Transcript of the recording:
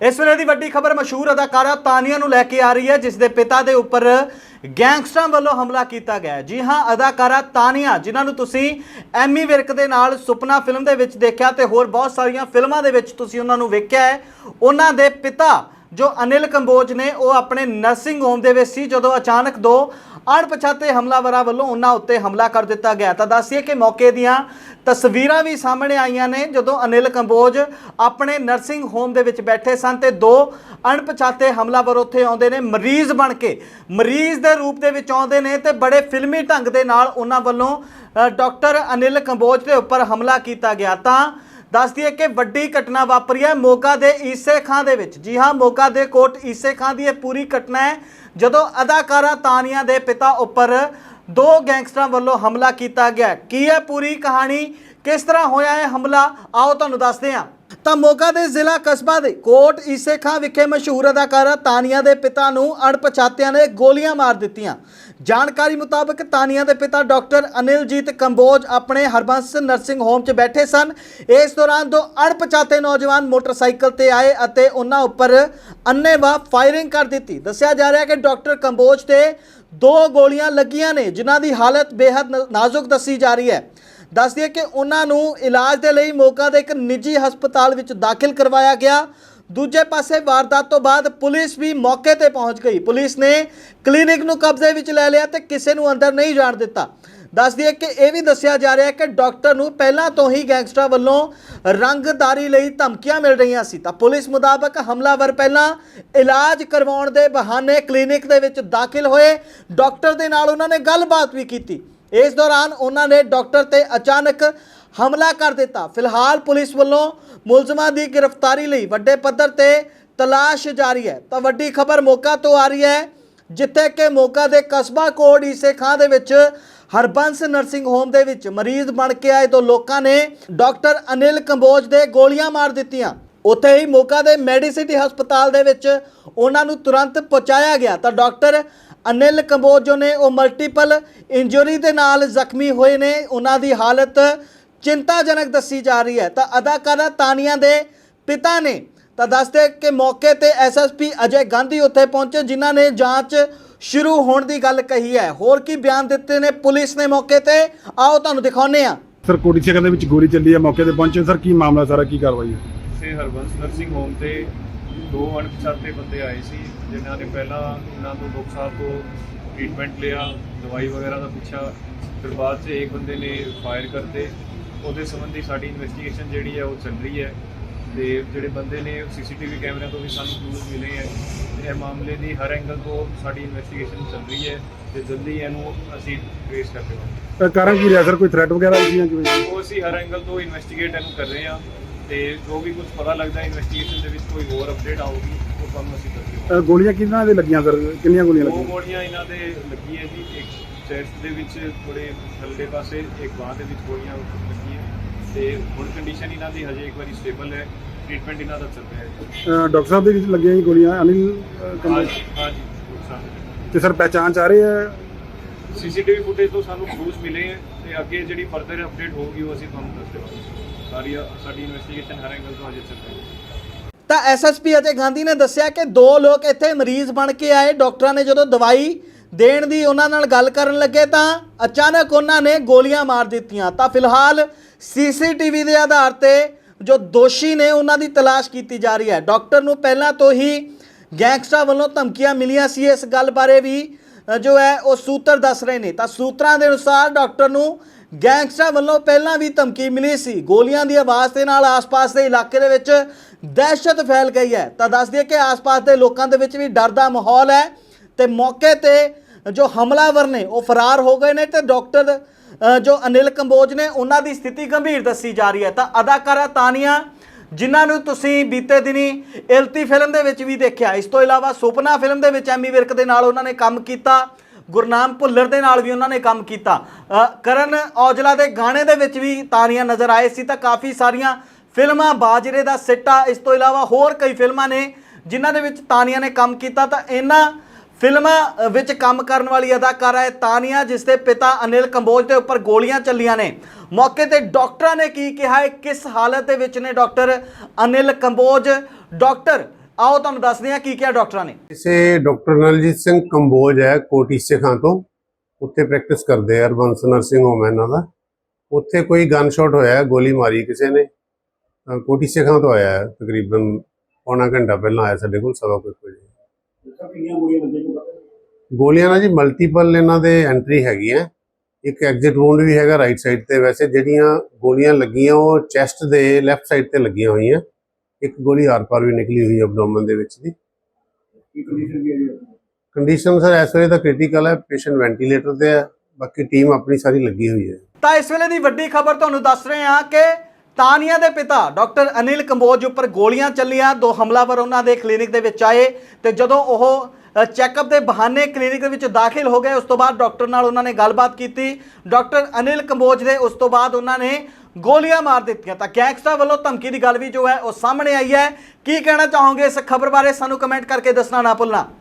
ਇਸ ਵੇਲੇ ਦੀ ਵੱਡੀ ਖਬਰ ਮਸ਼ਹੂਰ ਅਦਾਕਾਰਾ ਤਾਨੀਆ ਨੂੰ ਲੈ ਕੇ ਆ ਰਹੀ ਹੈ, ਜਿਸ ਦੇ ਪਿਤਾ ਦੇ ਉੱਪਰ ਗੈਂਗਸਟਰਾਂ ਵੱਲੋਂ ਹਮਲਾ ਕੀਤਾ ਗਿਆ ਜੀ ਹਾਂ, ਅਦਾਕਾਰਾ ਤਾਨੀਆ, ਜਿਨ੍ਹਾਂ ਨੂੰ ਤੁਸੀਂ ਐਮੀ ਵਿਰਕ ਦੇ ਨਾਲ ਸੁਪਨਾ ਫਿਲਮ ਦੇ ਵਿੱਚ ਦੇਖਿਆ ਤੇ ਹੋਰ ਬਹੁਤ ਸਾਰੀਆਂ ਫਿਲਮਾਂ ਦੇ ਵਿੱਚ ਤੁਸੀਂ ਉਹਨਾਂ ਨੂੰ ਵੇਖਿਆ ਹੈ, ਉਹਨਾਂ ਦੇ ਪਿਤਾ ਜੋ ਅਨਿਲ ਕੰਬੋਜ ਨੇ ਉਹ ਆਪਣੇ ਨਰਸਿੰਗ ਹੋਮ ਦੇ ਵਿੱਚ ਸੀ ਜਦੋਂ ਅਚਾਨਕ ਦੋ ਅਣਪਛਾਤੇ ਹਮਲਾਵਰਾਂ ਵੱਲੋਂ ਉਹਨਾਂ ਉੱਤੇ ਹਮਲਾ ਕਰ ਦਿੱਤਾ ਗਿਆ। ਤਾਂ ਦੱਸੀਏ ਕਿ ਮੌਕੇ ਦੀਆਂ ਤਸਵੀਰਾਂ ਵੀ ਸਾਹਮਣੇ ਆਈਆਂ ਨੇ ਜਦੋਂ ਅਨਿਲ ਕੰਬੋਜ ਆਪਣੇ ਨਰਸਿੰਗ ਹੋਮ ਦੇ ਵਿੱਚ ਬੈਠੇ ਸਨ ਤੇ ਦੋ ਅਣਪਛਾਤੇ ਹਮਲਾਵਰ ਉੱਥੇ ਆਉਂਦੇ ਨੇ ਮਰੀਜ਼ ਬਣ ਕੇ। ਮਰੀਜ਼ ਦੇ ਰੂਪ ਦੇ ਵਿੱਚ ਆਉਂਦੇ ਨੇ ਤੇ ਬੜੇ ਫਿਲਮੀ ਢੰਗ ਦੇ ਨਾਲ ਉਹਨਾਂ ਵੱਲੋਂ ਅ, ਡਾਕਟਰ ਅਨਿਲ ਕੰਬੋਜ ਦੇ ਉੱਪਰ ਹਮਲਾ ਕੀਤਾ ਗਿਆ। ਤਾਂ ਦੱਸਦੀ ਹੈ ਕਿ ਵੱਡੀ ਘਟਨਾ ਵਾਪਰੀ ਹੈ ਮੋਗਾ ਦੇ ਈਸੇ ਖਾਂ ਦੇ ਵਿੱਚ। ਜੀ ਹਾਂ, ਮੋਗਾ ਦੇ ਕੋਟ ਈਸੇ ਖਾਂ ਦੀ ਇਹ ਪੂਰੀ ਘਟਨਾ ਹੈ, ਜਦੋਂ ਅਦਾਕਾਰਾ ਤਾਨੀਆ ਦੇ ਪਿਤਾ ਉੱਪਰ ਦੋ ਗੈਂਗਸਟਰਾਂ ਵੱਲੋਂ ਹਮਲਾ ਕੀਤਾ ਗਿਆ ਕੀ ਹੈ ਪੂਰੀ ਕਹਾਣੀ, ਕਿਸ ਤਰ੍ਹਾਂ ਹੋਇਆ ਹੈ ਹਮਲਾ? ਆਓ ਤੁਹਾਨੂੰ ਦੱਸਦੇ ਹਾਂ। ਤਾਂ ਮੋਗਾ ਦੇ ਜ਼ਿਲ੍ਹਾ ਕਸਬਾ ਦੇ ਕੋਟ ਈਸੇ ਖਾਂ ਵਿਖੇ ਮਸ਼ਹੂਰ ਅਦਾਕਾਰਾ ਤਾਨੀਆ ਦੇ ਪਿਤਾ ਨੂੰ ਅਣਪਛਾਤਿਆਂ ਨੇ ਗੋਲੀਆਂ ਮਾਰ ਦਿੱਤੀਆਂ। ਜਾਣਕਾਰੀ ਮੁਤਾਬਕ ਤਾਨੀਆ ਦੇ ਪਿਤਾ ਡਾਕਟਰ ਅਨਿਲਜੀਤ ਕੰਬੋਜ ਆਪਣੇ ਹਰਬੰਸ ਨਰਸਿੰਗ ਹੋਮ 'ਚ ਬੈਠੇ ਸਨ। ਇਸ ਦੌਰਾਨ ਦੋ ਅਣਪਛਾਤੇ ਨੌਜਵਾਨ ਮੋਟਰਸਾਈਕਲ ਤੇ ਆਏ ਅਤੇ ਉਹਨਾਂ ਉੱਪਰ ਅੰਨ੍ਹੇਵਾਹ ਫਾਇਰਿੰਗ ਕਰ ਦਿੱਤੀ। ਦੱਸਿਆ ਜਾ ਰਿਹਾ ਹੈ ਕਿ ਡਾਕਟਰ ਕੰਬੋਜ ਤੇ ਦੋ ਗੋਲੀਆਂ ਲੱਗੀਆਂ ਨੇ, ਜਿਨ੍ਹਾਂ ਦੀ ਹਾਲਤ ਬੇहद ਨਾਜ਼ੁਕ ਦੱਸੀ ਜਾ ਰਹੀ ਹੈ। ਦੱਸ ਦਈਏ ਕਿ ਉਹਨਾਂ ਨੂੰ ਇਲਾਜ ਦੇ ਲਈ ਮੋਗਾ ਦੇ ਇੱਕ ਨਿੱਜੀ ਹਸਪਤਾਲ ਵਿੱਚ ਦਾਖਲ ਕਰਵਾਇਆ ਗਿਆ। ਦੂਜੇ ਪਾਸੇ ਵਾਰਦਾਤ ਤੋਂ ਬਾਅਦ ਪੁਲਿਸ ਵੀ ਮੌਕੇ ਤੇ ਪਹੁੰਚ ਗਈ। ਪੁਲਿਸ ਨੇ ਕਲੀਨਿਕ ਨੂੰ ਕਬਜ਼ੇ ਵਿੱਚ ਲੈ ਲਿਆ ਤੇ ਕਿਸੇ ਨੂੰ ਅੰਦਰ ਨਹੀਂ ਜਾਣ ਦਿੱਤਾ। ਦੱਸ ਦਈਏ ਕਿ ਇਹ ਵੀ ਦੱਸਿਆ ਜਾ ਰਿਹਾ ਹੈ ਕਿ ਡਾਕਟਰ ਨੂੰ ਪਹਿਲਾਂ ਤੋਂ ਹੀ ਗੈਂਗਸਟਰਾਂ ਵੱਲੋਂ ਰੰਗਦਾਰੀ ਲਈ ਧਮਕੀਆਂ ਮਿਲ ਰਹੀਆਂ ਸੀ। ਤਾਂ ਪੁਲਿਸ ਮੁਤਾਬਕ ਹਮਲਾਵਰ ਪਹਿਲਾਂ ਇਲਾਜ ਕਰਵਾਉਣ ਦੇ ਬਹਾਨੇ ਕਲੀਨਿਕ ਦੇ ਵਿੱਚ ਦਾਖਲ ਹੋਏ। ਡਾਕਟਰ ਦੇ ਨਾਲ ਉਹਨਾਂ ਨੇ ਗੱਲਬਾਤ ਵੀ ਕੀਤੀ। ਇਸ ਦੌਰਾਨ ਉਹਨਾਂ ਨੇ ਡਾਕਟਰ ਤੇ ਅਚਾਨਕ ਹਮਲਾ ਕਰ ਦਿੱਤਾ। ਫਿਲਹਾਲ ਪੁਲਿਸ ਵੱਲੋਂ ਮੁਲਜ਼ਮਾਂ ਦੀ ਗ੍ਰਿਫਤਾਰੀ ਲਈ ਵੱਡੇ ਪੱਧਰ ਤੇ ਤਲਾਸ਼ ਜਾਰੀ ਹੈ। ਤਾਂ ਵੱਡੀ ਖਬਰ ਮੋਗਾ ਤੋਂ ਆ ਰਹੀ ਹੈ, ਜਿੱਥੇ ਕਿ ਮੋਗਾ ਦੇ ਕਸਬਾ ਕੋਟ ਈਸੇ ਖਾਂ ਦੇ ਵਿੱਚ ਹਰਬੰਸ ਨਰਸਿੰਗ ਹੋਮ ਦੇ ਵਿੱਚ ਮਰੀਜ਼ ਬਣ ਕੇ ਆਏ ਦੋ ਲੋਕਾਂ ਨੇ ਡਾਕਟਰ ਅਨਿਲ ਕੰਬੋਜ ਦੇ ਗੋਲੀਆਂ ਮਾਰ ਦਿੱਤੀਆਂ। ਉੱਥੇ ਹੀ ਮੋਗਾ ਦੇ ਮੈਡੀਸਿਟੀ ਹਸਪਤਾਲ ਦੇ ਵਿੱਚ ਉਹਨਾਂ ਨੂੰ ਤੁਰੰਤ ਪਹੁੰਚਾਇਆ ਗਿਆ। ਤਾਂ ਡਾਕਟਰ ਅਨਿਲ ਕੰਬੋਜ ਜੋ ਨੇ ਉਹ ਮਲਟੀਪਲ ਇੰਜਰੀ ਦੇ ਨਾਲ ਜ਼ਖਮੀ ਹੋਏ ਨੇ। ਉਹਨਾਂ ਦੀ ਹਾਲਤ ਚਿੰਤਾਜਨਕ ਦੱਸੀ ਜਾ ਰਹੀ ਹੈ। ਤਾਂ ਅਦਾਕਾਰਾ ਤਾਨੀਆ ਦੇ ਪਿਤਾ ਨੇ ਤਾਂ ਦੱਸਦੇ ਕਿ ਮੌਕੇ ਤੇ ਐਸਐਸਪੀ ਅਜੇ ਗਾਂਧੀ ਉੱਥੇ ਪਹੁੰਚੇ ਜਿਨ੍ਹਾਂ ਨੇ ਜਾਂਚ ਸ਼ੁਰੂ ਹੋਣ ਦੀ ਗੱਲ ਕਹੀ ਹੈ। ਹੋਰ ਕੀ ਬਿਆਨ ਦਿੱਤੇ ਨੇ ਪੁਲਿਸ ਨੇ ਮੌਕੇ ਤੇ? ਆਓ ਤੁਹਾਨੂੰ ਦਿਖਾਉਂਦੇ ਆ ਸਰ ਕੋਟੀ ਸ਼ੇਖਰ ਦੇ ਵਿੱਚ ਗੋਲੀ ਚੱਲੀ ਹੈ ਮੌਕੇ ਤੇ ਪਹੁੰਚੇ। ਸਰ ਕੀ ਮਾਮਲਾ ਸਾਰਾ ਕੀ ਕਾਰਵਾਈ ਹੈ? ਸੇ ਹਰਬੰਸ ਨਰਸਿੰਗ ਹੋਮ ਤੇ ਦੋ ਅਣਪਛਾਤੇ ਬੰਦੇ ਆਏ ਸੀ ਜਿਨ੍ਹਾਂ ਨੇ ਪਹਿਲਾਂ ਇਹਨਾਂ ਤੋਂ ਦੋ ਕੁ ਸਾਲ ਤੋਂ ਟ੍ਰੀਟਮੈਂਟ ਲਿਆ ਦਵਾਈ ਵਗੈਰਾ ਦਾ ਪੁੱਛਿਆ। ਫਿਰ ਬਾਅਦ 'ਚ ਇੱਕ ਬੰਦੇ ਨੇ ਫਾਇਰ ਕਰਤੇ। ਉਹਦੇ ਸੰਬੰਧੀ ਸਾਡੀ ਇਨਵੈਸਟੀਗੇਸ਼ਨ ਜਿਹੜੀ ਹੈ ਉਹ ਚੱਲ ਰਹੀ ਹੈ ਤੇ ਜਿਹੜੇ ਬੰਦੇ ਨੇ ਸੀਸੀਟੀਵੀ ਕੈਮਰਿਆਂ ਤੋਂ ਵੀ ਸਾਨੂੰ ਕਲੂਜ਼ ਮਿਲੇ ਹੈ ਇਹ ਮਾਮਲੇ ਦੀ ਹਰ ਐਂਗਲ ਤੋਂ ਸਾਡੀ ਇਨਵੈਸਟੀਗੇਸ਼ਨ ਚੱਲ ਰਹੀ ਹੈ ਤੇ ਜਲਦੀ ਇਹਨੂੰ ਅਸੀਂ ਟ੍ਰੇਸ ਕਰ ਦੇਵਾਂਗੇ। ਅ, ਕਾਰਨ ਕੀ ਰਿਹਾ ਸਰ? ਕੋਈ ਥ੍ਰੈਟ ਵਗੈਰਾ ਸੀ ਜਾਂ ਕਿਵੇਂ ਸੀ? ਉਹ ਅਸੀਂ ਹਰ ਐਂਗਲ ਤੋਂ ਇਨਵੈਸਟੀਗੇਟ ਇਹਨੂੰ ਕਰ ਰਹੇ ਹਾਂ ਤੇ ਜੋ ਵੀ ਕੁਝ ਪਤਾ ਲੱਗਦਾ ਇਨਵੈਸਟੀਗੇਸ਼ਨ ਦੇ ਵਿੱਚ ਕੋਈ ਹੋਰ ਅਪਡੇਟ ਆਊਗੀ ਉਹ ਤੁਹਾਨੂੰ ਅਸੀਂ ਦੱਸਾਂਗੇ ਅ, ਗੋਲੀਆਂ ਕਿਹਨਾਂ ਦੇ ਲੱਗੀਆਂ ਸਰ? ਕਿੰਨੀਆਂ ਗੋਲੀਆਂ ਲੱਗੀਆਂ? ਗੋਲੀਆਂ ਇਹਨਾਂ ਦੇ ਲੱਗੀ ਹੈ ਜੀ ਇੱਕ ਚੈਸਟ ਦੇ ਵਿੱਚ ਥੋੜੇ ਥੱਲੇ ਪਾਸੇ ਇੱਕ ਬਾਹ ਦੇ ਵਿੱਚ ਗੋਲੀਆਂ ਲੱਗੀ ਹੈ ਤੇ ਹੁਣ ਕੰਡੀਸ਼ਨ ਇਹਨਾਂ ਦੀ ਹਜੇ ਇੱਕ ਵਾਰੀ ਸਟੇਬਲ ਹੈ ਟ੍ਰੀਟਮੈਂਟ ਇਹਨਾਂ ਦਾ ਚੱਲ ਰਿਹਾ ਹੈ। ਡਾਕਟਰ ਸਾਹਿਬ ਦੇ ਵਿੱਚ ਲੱਗੀਆਂ ਜੀ ਗੋਲੀਆਂ ਅਨਿਲ ਅ, ਕੰਬੋਜ ਹਾਂਜੀ ਹਾਂਜੀ ਤੇ ਸਰ ਪਹਿਚਾਣ ਚ ਆ ਰਹੀ ਹੈ? ਸੀਸੀਟੀਵੀ ਫੁਟੇਜ ਤੋਂ ਸਾਨੂੰ ਕਲੂਜ਼ ਮਿਲੇ ਹੈ ਤੇ ਅੱਗੇ ਜਿਹੜੀ ਫਰਦਰ ਅਪਡੇਟ ਹੋਊਗੀ ਉਹ ਅਸੀਂ ਤੁਹਾਨੂੰ ਦੱਸ ਦੇਵਾਂਗੇ। ਸਾਰੀ ਸਾਡੀ ਇਨਵੈਸਟੀਗੇਸ਼ਨ ਹਰ ਐਂਗਲ ਤੋਂ ਹਜੇ ਚੱਲ ਰਹੀ ਹੈ। ਤਾਂ ਐਸਐਸਪੀ ਅਜੇ ਗਾਂਧੀ ਨੇ ਦੱਸਿਆ ਕਿ ਦੋ ਲੋਕ ਇੱਥੇ ਮਰੀਜ਼ ਬਣ ਕੇ ਆਏ। ਡਾਕਟਰਾਂ ਨੇ ਜਦੋਂ ਦਵਾਈ ਦੇਣ ਦੀ ਉਹਨਾਂ ਨਾਲ ਗੱਲ ਕਰਨ ਲੱਗੇ ਤਾਂ ਅਚਾਨਕ ਉਹਨਾਂ ਨੇ ਗੋਲੀਆਂ ਮਾਰ ਦਿੱਤੀਆਂ। ਤਾਂ ਫਿਲਹਾਲ ਸੀਸੀਟੀਵੀ ਦੇ ਆਧਾਰ ਤੇ ਜੋ ਦੋਸ਼ੀ ਨੇ ਉਹਨਾਂ ਦੀ ਤਲਾਸ਼ ਕੀਤੀ ਜਾ ਰਹੀ ਹੈ। ਡਾਕਟਰ ਨੂੰ ਪਹਿਲਾਂ ਤੋਂ ਹੀ ਗੈਂਗਸਟਰ ਵੱਲੋਂ ਧਮਕੀਆਂ ਮਿਲੀਆਂ ਸੀ। ਇਸ ਗੱਲ ਬਾਰੇ ਵੀ ਜੋ ਹੈ, ਉਹ ਸੂਤਰ ਦੱਸ ਰਹੇ ਨੇ। ਤਾਂ ਸੂਤਰਾਂ ਦੇ ਅਨੁਸਾਰ ਡਾਕਟਰ ਨੂੰ ਗੈਂਗਸਟਰ ਵੱਲੋਂ ਪਹਿਲਾਂ ਵੀ ਧਮਕੀ ਮਿਲੀ ਸੀ। ਗੋਲੀਆਂ ਦੀ ਆਵਾਜ਼ ਦੇ ਨਾਲ ਆਸ-ਪਾਸ ਦੇ ਇਲਾਕੇ ਦੇ ਵਿੱਚ ਦਹਿਸ਼ਤ ਫੈਲ ਗਈ ਹੈ। ਤਾਂ ਦੱਸ ਦਈਏ ਕਿ ਆਸ-ਪਾਸ ਦੇ ਲੋਕਾਂ ਦੇ ਵਿੱਚ ਵੀ ਡਰ ਦਾ ਮਾਹੌਲ ਹੈ ਤੇ ਮੌਕੇ ਤੇ ਜੋ ਹਮਲਾਵਰ ਨੇ, ਉਹ ਫਰਾਰ ਹੋ ਗਏ ਨੇ ਤੇ ਡਾਕਟਰ ਜੋ ਅਨਿਲ ਕੰਬੋਜ ਨੇ, ਉਹਨਾਂ ਦੀ ਸਥਿਤੀ ਗੰਭੀਰ ਦੱਸੀ ਜਾ ਰਹੀ ਹੈ। ਤਾਂ ਅਦਾਕਾਰਾ ਤਾਨੀਆ, ਜਿਨ੍ਹਾਂ ਨੂੰ ਤੁਸੀਂ ਬੀਤੇ ਦਿਨੀ ਇਲਤੀ ਫਿਲਮ ਦੇ ਵਿੱਚ ਵੀ ਦੇਖਿਆ, ਇਸ ਤੋਂ ਇਲਾਵਾ ਸੁਪਨਾ ਫਿਲਮ ਦੇ ਵਿੱਚ ਐਮੀ ਵਿਰਕ ਦੇ ਨਾਲ ਉਹਨਾਂ ਨੇ ਕੰਮ ਕੀਤਾ, ਗੁਰਨਾਮ ਭੁੱਲਰ ਦੇ ਨਾਲ ਵੀ ਉਹਨਾਂ ਨੇ ਕੰਮ ਕੀਤਾ। ਕਰਨ ਔਜਲਾ ਦੇ ਗਾਣੇ ਦੇ ਵਿੱਚ ਵੀ ਤਾਨੀਆਂ ਨਜ਼ਰ ਆਏ ਸੀ, ਤਾਂ ਕਾਫੀ ਸਾਰੀਆਂ ਫਿਲਮਾਂ, ਬਾਜਰੇ ਦਾ ਸਿੱਟਾ, ਇਸ ਤੋਂ ਇਲਾਵਾ ਹੋਰ ਕਈ ਫਿਲਮਾਂ ਨੇ, ਜਿਨ੍ਹਾਂ ਦੇ ਵਿੱਚ ਤਾਨੀਆਂ ਨੇ ਕੰਮ ਕੀਤਾ। ਤਾਂ ਇਹਨਾਂ ਫਿਲਮਾਂ ਵਿੱਚ ਕੰਮ ਕਰਨ ਵਾਲੀ ਅਦਾਕਾਰਾ ਹੈ ਤਾਨੀਆ, ਜਿਸ ਦੇ ਪਿਤਾ ਅਨਿਲ ਕੰਬੋਜ ਦੇ ਉੱਪਰ ਗੋਲੀਆਂ ਚੱਲੀਆਂ ਨੇ। ਮੌਕੇ ਤੇ ਡਾਕਟਰਾਂ ਨੇ ਕੀ ਕਿਹਾ ਹੈ, ਕਿਸ ਹਾਲਤ ਦੇ ਵਿੱਚ ਨੇ ਡਾਕਟਰ ਅਨਿਲ ਕੰਬੋਜ? ਡਾਕਟਰ, ਆਓ ਤੁਹਾਨੂੰ ਦੱਸਦੇ ਹਾਂ ਕੀ ਕਿਹਾ ਡਾਕਟਰਾਂ ਨੇ। ਇਸੇ ਡਾਕਟਰ ਨਲਜੀਤ ਸਿੰਘ ਕੰਬੋਜ ਹੈ ਕੋਟੀ ਸਿੱਖਾਂ ਤੋਂ। ਉੱਥੇ ਪ੍ਰੈਕਟਿਸ ਕਰਦੇ ਆ ਅਰਬੰਸ ਨਰਸਿੰਗ ਹੋਮ ਹੈ ਇਹਨਾਂ ਦਾ। ਉੱਥੇ ਕੋਈ ਗਨ ਸ਼ਾਟ ਹੋਇਆ, ਗੋਲੀ ਮਾਰੀ ਕਿਸੇ ਨੇ। ਕੋਟੀ ਸਿੱਖਾਂ ਤੋਂ ਆਇਆ ਤਕਰੀਬਨ ਪੌਣਾ ਘੰਟਾ ਪਹਿਲਾਂ ਆਇਆ ਸਾਡੇ ਕੋਲ, ਸਵਾ ਕੁ ਵਜੇ। ਗੋਲੀਆਂ ਨਾਲ ਜੀ? ਮਲਟੀਪਲ ਇਹਨਾਂ ਦੇ ਐਂਟਰੀ ਹੈਗੀ ਹੈ ਇੱਕ ਐਗਜ਼ਿਟ ਵੂੰਡ ਵੀ ਹੈਗਾ ਰਾਈਟ ਸਾਈਡ ਤੇ। ਵੈਸੇ ਜਿਹੜੀਆਂ ਗੋਲੀਆਂ ਲੱਗੀਆਂ ਉਹ ਚੈਸਟ ਦੇ ਲੈਫਟ ਸਾਈਡ ਤੇ ਲੱਗੀਆਂ ਹੋਈਆਂ। ਇੱਕ ਗੋਲੀ ਆਰ-ਪਾਰ ਵੀ ਨਿਕਲੀ ਹੋਈ ਹੈ ਐਬਡੋਮਨ ਦੇ ਵਿੱਚ ਦੀ। ਕੰਡੀਸ਼ਨ ਸਰ ਇਸ ਵੇਲੇ ਤਾਂ ਕ੍ਰਿਟੀਕਲ ਹੈ। ਪੇਸ਼ੈਂਟ ਵੈਂਟੀਲੇਟਰ ਤੇ ਹੈ। ਬਾਕੀ ਟੀਮ ਆਪਣੀ ਸਾਰੀ ਲੱਗੀ ਹੋਈ ਹੈ। ਤਾਂ ਇਸ ਵੇਲੇ ਦੀ ਵੱਡੀ ਖਬਰ ਤੁਹਾਨੂੰ ਦੱਸ ਰਹੇ ਹਾਂ ਕਿ ਤਾਨੀਆ ਦੇ ਪਿਤਾ ਡਾਕਟਰ ਅਨਿਲ ਕੰਬੋਜ ਉੱਪਰ ਗੋਲੀਆਂ ਚੱਲੀਆਂ, ਦੋ ਹਮਲਾਵਰ ਉਹਨਾਂ ਦੇ ਕਲੀਨਿਕ ਦੇ ਵਿੱਚ ਆਏ ਤੇ ਜਦੋਂ ਉਹ ਚੈੱਕਅਪ ਦੇ ਬਹਾਨੇ ਕਲੀਨਿਕ ਦੇ ਵਿੱਚ ਦਾਖਲ ਹੋ ਗਏ, ਉਸ ਤੋਂ ਬਾਅਦ ਡਾਕਟਰ ਨਾਲ ਉਹਨਾਂ ਨੇ ਗੱਲਬਾਤ ਕੀਤੀ। ਡਾਕਟਰ ਅਨਿਲ ਕੰਬੋਜ ਦੇ ਉਸ ਤੋਂ ਬਾਅਦ ਉਹਨਾਂ ਨੇ ਗੋਲੀਆਂ ਮਾਰ ਦਿੱਤੀਆਂ। ਤਾਂ ਗੈਂਗਸਟਰ ਵੱਲੋਂ ਧਮਕੀ ਦੀ ਗੱਲ ਵੀ ਜੋ ਹੈ ਉਹ ਸਾਹਮਣੇ ਆਈ ਹੈ। ਕੀ ਕਹਿਣਾ ਚਾਹੋਗੇ ਇਸ ਖਬਰ ਬਾਰੇ? ਸਾਨੂੰ ਕਮੈਂਟ ਕਰਕੇ ਦੱਸਣਾ ਨਾ ਭੁੱਲਣਾ।